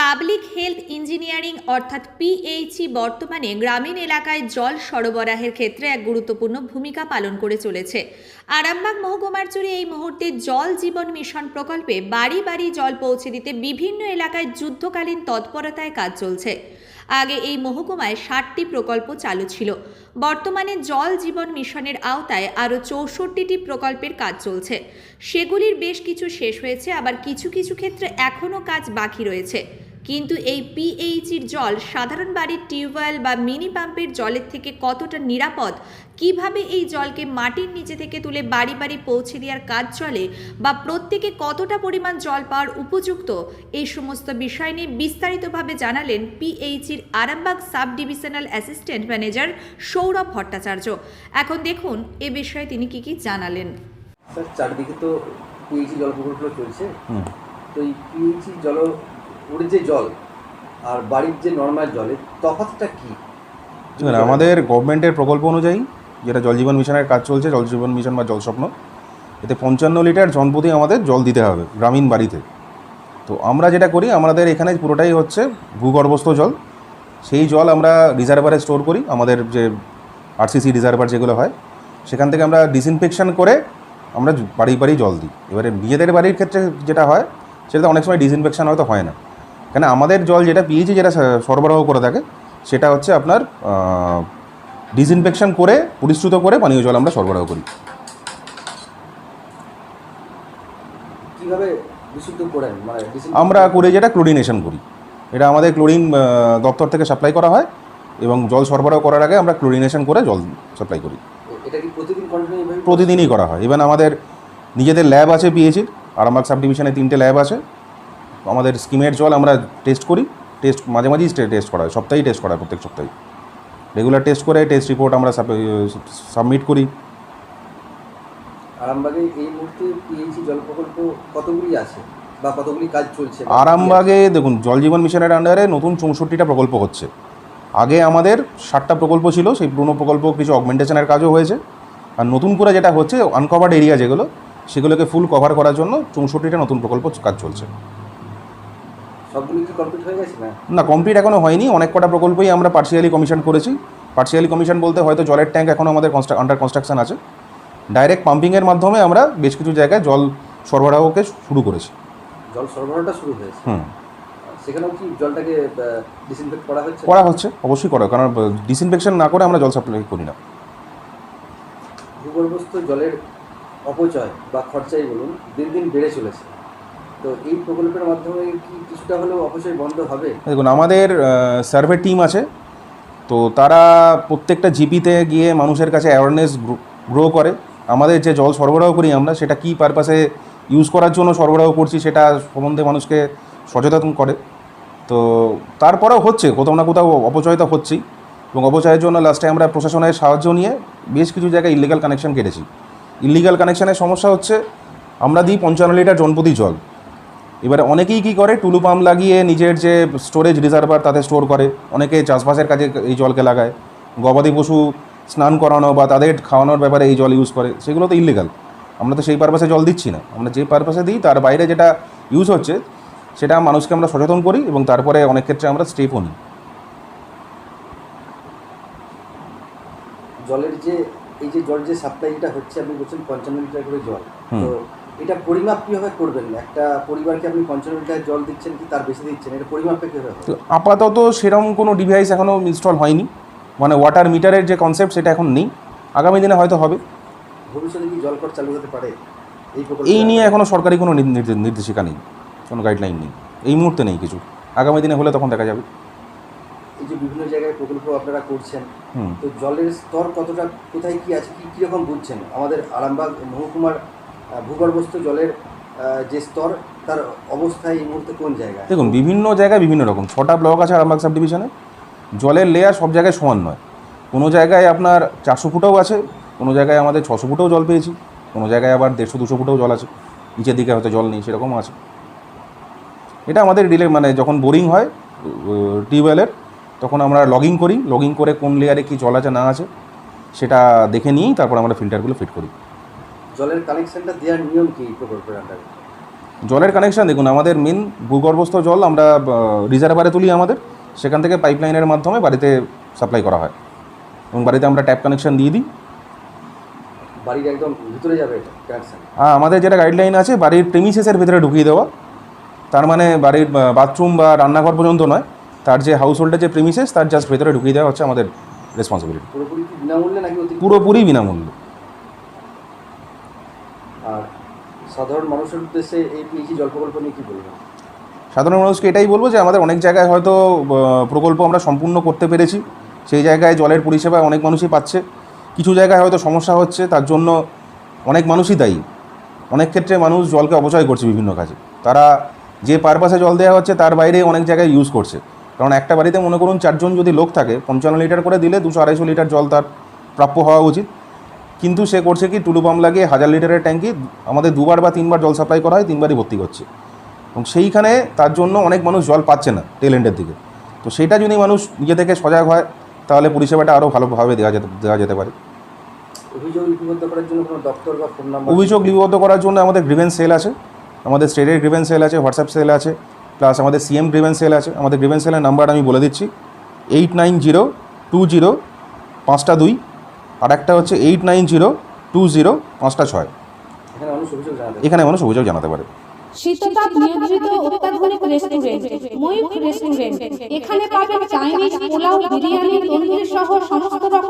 Public health engineering অর্থাৎ PHE বর্তমানে গ্রামীণ এলাকায় জল সরবরাহের ক্ষেত্রে এক গুরুত্বপূর্ণ ভূমিকা পালন করে চলেছে। আরামবাগ মহকুমার জুড়ে এই মুহূর্তে জল জীবন মিশন প্রকল্পে বাড়ি বাড়ি জল পৌঁছে দিতে বিভিন্ন এলাকায় যুদ্ধকালীন তৎপরতায় কাজ চলছে। আগে এই মহকুমায় ষাটটি প্রকল্প চালু ছিল। বর্তমানে জল জীবন মিশনের আওতায় আরও চৌষট্টিটি প্রকল্পের কাজ চলছে। সেগুলির বেশ কিছু শেষ হয়েছে, আবার কিছু কিছু ক্ষেত্রে এখনও কাজ বাকি রয়েছে। কিন্তু এই পিএইচির জল সাধারণ বাড়ির টিউবওয়েল বা মিনি পাম্পের জলের থেকে কতটা নিরাপদ? কীভাবে এই জলকে মাটির নিচে থেকে তুলে বাড়ি বাড়ি পৌঁছে দেওয়ার কাজ চলে? বা প্রত্যেকে কতটা পরিমাণ জল পাওয়ার উপযুক্ত? এই সমস্ত বিষয় নিয়ে বিস্তারিতভাবে জানালেন পিএইচির Arambagh sub divisional assistant manager Sourav Bhattacharya. এখন দেখুন এ বিষয়ে তিনি কি কি জানালেন। স্যার চারদিকে তো পিএইচি জল প্রকল্প চলছে তো এই পিএইচি জল ওর যে জল আর বাড়ির যে নর্মাল জলের তফাৎটা কি? আমাদের গভর্নমেন্টের প্রকল্প অনুযায়ী যেটা জল জীবন মিশনের কাজ চলছে, জল জীবন মিশন বা জল স্বপ্ন, এতে পঞ্চান্ন লিটার জনপ্রতি আমাদের জল দিতে হবে গ্রামীণ বাড়িতে। তো আমরা যেটা করি, আমাদের এখানে পুরোটাই হচ্ছে ভূগর্ভস্থ জল। সেই জল আমরা রিজার্ভারে স্টোর করি, আমাদের যে আরসিসি রিজার্ভার যেগুলো হয়, সেখান থেকে আমরা ডিসইনফেকশন করে আমরা বাড়ি বাড়ি জল দিই। এবারে নিজেদের বাড়ির ক্ষেত্রে যেটা হয়, সেটা অনেক সময় ডিসইনফেকশন হয়তো হয় না। কেন আমাদের জল যেটা পিএইচি যেটা সরবরাহ করে থাকে সেটা হচ্ছে আপনার ডিসইনফেকশন করে পরিশ্রুত করে পানীয় জল আমরা সরবরাহ করি। মানে আমরা করে যেটা ক্লোরিনেশন করি। এটা আমাদের ক্লোরিন দপ্তর থেকে সাপ্লাই করা হয় এবং জল সরবরাহ করার আগে আমরা ক্লোরিনেশন করে জল সাপ্লাই করি। প্রতিদিনই করা হয়। ইভেন আমাদের নিজেদের ল্যাব আছে পিএইচির আরামবাগ সাব ডিভিশনে তিনটে ল্যাব আছে। আমাদের স্কিমের জল আমরা টেস্ট করি। টেস্ট মাঝে মাঝেই টেস্ট করা হয় সপ্তাহেই টেস্ট করা হয় প্রত্যেক সপ্তাহে রেগুলার টেস্ট করে টেস্ট রিপোর্ট আমরা সাবমিট করি। আরামবাগে এই মুহূর্তে পিএইচি জল প্রকল্প কতগুলি আছে? বা কতগুলি কাজ চলছে? আরামবাগে দেখুন জল জীবন মিশনের আন্ডারে নতুন চৌষট্টিটা প্রকল্প হচ্ছে। আগে আমাদের ষাটটা প্রকল্প ছিল সেই পুরনো প্রকল্প কিছু অগমেন্টেশনের কাজও হয়েছে। আর নতুন করে যেটা হচ্ছে আনকভার্ড এরিয়া যেগুলো সেগুলোকে ফুল কভার করার জন্য চৌষট্টিটা নতুন প্রকল্প কাজ চলছে। সবগুলি কি কমপ্লিট হয়ে গেছে না? না কমপ্লিট এখনও হয়নি। অনেক কটা প্রকল্পই আমরা পার্সিয়ালি কমিশন করেছি। পার্সিয়ালি কমিশন বলতে হয়তো জলের ট্যাঙ্ক এখনও আমাদের আন্ডার কনস্ট্রাকশন আছে। ডাইরেক্ট পাম্পিংয়ের মাধ্যমে আমরা বেশ কিছু জায়গায় জল সরবরাহকে শুরু করেছি। জল সরবরাহটা শুরু হয়েছে? হুম। সেখানেও কি জলটাকে ডিসইনফেক্ট করা হচ্ছে? করা হচ্ছে অবশ্যই করা হয়, কারণ ডিসইনফেকশন না করে আমরা জল সাপ্লাই করি না। ভূগর্ভস্থ জলের অপচয় বা খরচাই বলুন দিন দিন বেড়ে চলেছে। তো এই প্রকল্পের মাধ্যমে কি কিছুটা হলেও বন্ধ হবে? দেখুন, আমাদের সার্ভে টিম আছে। তো তারা প্রত্যেকটা জিপিতে গিয়ে মানুষের কাছে অ্যাওয়ারনেস গ্রো করে। আমাদের যে জল সরবরাহ করি আমরা, সেটা কী পারপাসে ইউজ করার জন্য সরবরাহ করছি, সেটা সম্বন্ধে মানুষকে সচেতন করে। তো তারপরেও হচ্ছে, কোথাও না কোথাও অপচয় তো হচ্ছেই। এবং অপচয়ের জন্য লাস্টে আমরা প্রশাসনের সাহায্য নিয়ে বেশ কিছু জায়গায় ইলিগাল কানেকশন কেটেছি। ইলিগাল কানেকশানের সমস্যা হচ্ছে, আমরা দিই পঞ্চান্ন লিটার জনপতি জল। এবারে অনেকেই কী করে? টুলু পাম্প লাগিয়ে নিজের যে স্টোরেজ রিজার্ভার তাতে স্টোর করে। অনেকে চাষবাসের কাজে এই জলকে লাগায়। গবাদি পশু স্নান করানো বা তাদের খাওয়ানোর ব্যাপারে এই জল ইউজ করে। সেগুলো তো ইলিগাল আমরা তো সেই পারপাসে জল দিচ্ছি না। আমরা যে পারপাসে দিই তার বাইরে যেটা ইউজ হচ্ছে সেটা মানুষকে আমরা সচেতন করি এবং তারপরে অনেক ক্ষেত্রে আমরা স্টেপও নিই। জলের যে এই যে জল যে সাপ্লাইটা হচ্ছে আপনি বলছেন পঞ্চান্ন লিটার করে জল। তো এটা পরিমাপ কীভাবে করবেন? একটা পরিবারকে আপনি পঞ্চান্ন লিটার জল দিচ্ছেন কি তার বেশি দিচ্ছেন? এটা পরিমাপটা কীভাবে আপাতত সেরকম কোনো ডিভাইস এখনও ইনস্টল হয়নি। মানে ওয়াটার মিটারের যে কনসেপ্ট সেটা এখন নেই। আগামী দিনে হয়তো হবে। ভবিষ্যতে কি জল কর চালু হতে পারে? এই নিয়ে এখনও সরকারি কোনো নির্দে- নির্দে- নির্দেশিকা নেই। কোনো গাইডলাইন নেই। এই মুহূর্তে নেই কিছু। আগামী দিনে হলে তখন দেখা যাবে। এই যে বিভিন্ন জায়গায় প্রকল্প আপনারা করছেন তো জলের স্তর কতটা কোথায় কি আছে কি কীরকম বুঝছেন? আমাদের আরামবাগ মহকুমার ভূগর্ভস্থ জলের যে স্তর, তার অবস্থা এই মুহূর্তে কোন জায়গায়? দেখুন, বিভিন্ন জায়গায় বিভিন্ন রকম। ছটা ব্লক আছে আরামবাগ সাব ডিভিশনে জলের লেয়ার সব জায়গায় সমান নয়। কোনো জায়গায় আপনার চারশো ফুটেও আছে, কোনো জায়গায় আমাদের ছশো ফুটেও জল পেয়েছি, কোনো জায়গায় আবার দেড়শো, দুশো ফুটেও জল আছে। নিচের দিকে হয়তো জল নেই, সেরকমও আছে। এটা আমাদের ডিলে মানে যখন বোরিং হয় টিউবওয়েলের তখন আমরা লগিং করি। লগিং করে কোন লেয়ারে কী জল আছে, না আছে, সেটা দেখে নিয়েই তারপর আমরা ফিল্টারগুলো ফিট করি। জলের কানেকশনটা দেওয়ার নিয়ম কি প্রকল্পের আন্ডারে? জলের কানেকশন দেখুন আমাদের মেন ভূগর্ভস্থ জল আমরা রিজার্ভারে তুলি আমাদের। সেখান থেকে পাইপলাইনের মাধ্যমে বাড়িতে সাপ্লাই করা হয়। এবং বাড়িতে আমরা ট্যাপ কানেকশন দিয়ে দিই। বাড়ির একদম ভিতরে যাবে কানেকশন আর আমাদের যেটা গাইডলাইন আছে বাড়ির প্রেমিসেসের ভিতরে ঢুকিয়ে দেওয়া। তার মানে বাড়ির বাথরুম বা রান্নাঘর পর্যন্ত নয়। তার যে হাউস হোল্ডের যে প্রেমিসেস তার জাস্ট ভেতরে ঢুকিয়ে দেওয়া হচ্ছে আমাদের রেসপন্সিবিলিটি পুরোপুরি বিনামূল্যে নাকি পুরোপুরি বিনামূল্যে। আর সাধারণ মানুষের উদ্দেশ্যে এই পিএইচি নিয়ে কী বলবেন? সাধারণ মানুষকে এটাই বলব যে আমাদের অনেক জায়গায় হয়তো প্রকল্প আমরা সম্পূর্ণ করতে পেরেছি। সেই জায়গায় জলের পরিষেবা অনেক মানুষই পাচ্ছে। কিছু জায়গায় হয়তো সমস্যা হচ্ছে, তার জন্য অনেক মানুষই দায়ী। অনেক ক্ষেত্রে মানুষ জলকে অপচয় করছে বিভিন্ন কাজে। তারা যে পারপাসে জল দেওয়া হচ্ছে, তার বাইরে অনেক জায়গায় ইউজ করছে। কারণ একটা বাড়িতে মনে করুন, চারজন যদি লোক থাকে, পঞ্চান্ন লিটার করে দিলে দুশো আড়াইশো লিটার জল তার প্রাপ্য হওয়া উচিত। কিন্তু সে করছে কি টুলু পাম্প লাগিয়ে হাজার লিটারের ট্যাঙ্কি আমাদের দুবার বা তিনবার জল সাপ্লাই করা হয় তিনবারই ভর্তি করছে। এবং সেইখানে তার জন্য অনেক মানুষ জল পাচ্ছে না টেলেন্টের দিকে। তো সেটা যদি মানুষ নিজে থেকে সজাগ হয় তাহলে পরিষেবাটা আরও ভালোভাবে দেওয়া যেতে দেওয়া যেতে পারে। অভিযোগ লিপিবদ্ধ করার জন্য কোনো দপ্তর বা ফোন নাম্বার অভিযোগ লিপিবদ্ধ করার জন্য আমাদের গ্রিভেন্স সেল আছে আমাদের স্টেটের গ্রিভেন্স সেল আছে হোয়াটসঅ্যাপ সেল আছে প্লাস আমাদের সিএম গ্রিভেন্স সেল আছে। আমাদের গ্রিভেন্স সেলের নাম্বার আমি বলে দিচ্ছি eight nine zero two zero পাঁচটা দুই। আর একটা হচ্ছে eight nine zero two zero পাঁচটা ছয়। এখানে মানুষ অভিযোগ জানাতে পারে। শীততাপ নিয়ন্ত্রিত অত্যাধুনিক রেস্টুরেন্ট ময়ূখ রেস্টুরেন্ট। এখানে পাবেন চাইনিজ পোলাও বিরিয়ানি তন্দুরি সহ সমস্ত রকম